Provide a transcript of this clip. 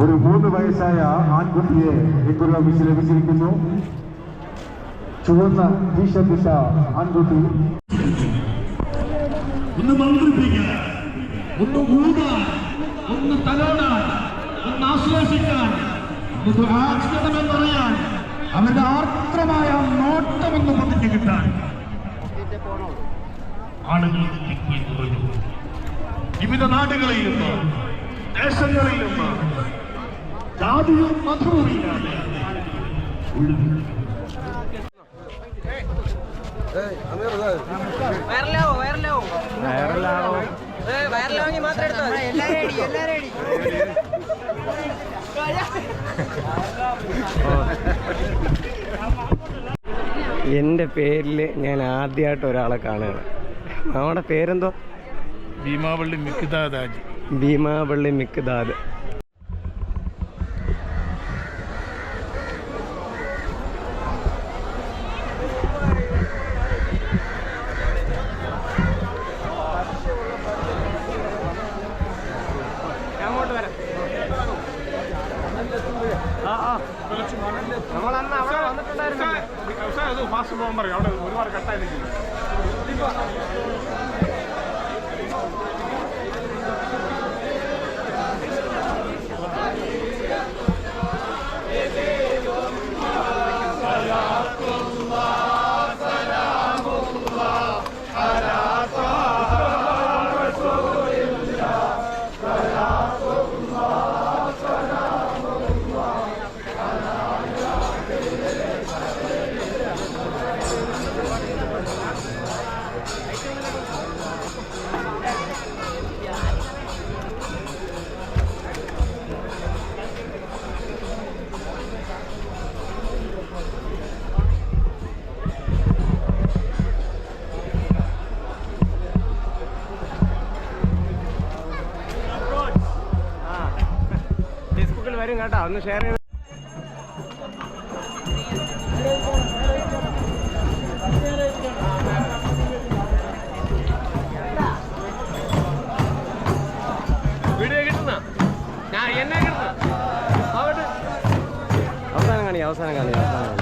ഒരു മൂന്ന് വയസ്സായ ആൺകുട്ടിയെ ഇക്കുള്ള മിസ് ലഭിച്ചിരിക്കുന്നു ചുവന്ന ദിശ ആൺകുട്ടി. ഒന്ന് മന്ത്രിപ്പിക്കാൻ ഒന്ന് ഊതാൻ ഒന്ന് തലോടാൻ ഒന്ന് ആശ്ലേഷിക്കാൻ ഒന്ന് ദുരാചരണമെന്നറിയാൻ അവന്റെ ആർദ്രമായ നോട്ടമെന്ന് പതിഞ്ഞു കിട്ടാൻ. ആളുകൾ തിക്കി കുറഞ്ഞു വിവിധ നാടുകളിൽ നിന്ന് ദേശങ്ങളിൽ നിന്ന് ജാതിയും മതവും ഇല്ലാതെ വയറിലാവോ മാത്രം എന്റെ പേരിൽ ഞാൻ ആദ്യമായിട്ട് ഒരാളെ കാണുകയാണ്. നമ്മുടെ പേരെന്തോ? ഭീമാവള്ളി മിക്കുദാദാജി. മിക്ദാദ് ആ ആ നമ്മളന്ന് അവിടെ വന്നിട്ടുണ്ടായിരുന്നു ഫാസ്റ്റ് പോകാൻ പറയും. അവിടെ ഒരുപാട് കട്ടായി നിൽക്കുന്നു. 何? കേട്ടോ ഒന്ന് ഷെയർ ചെയ്ത്. വീഡിയോ കിട്ടുന്ന? ഞാൻ എന്നെ കിട്ടുന്ന? അവസാനം കാണി അവസാനം കാണി അവസാനം കാണി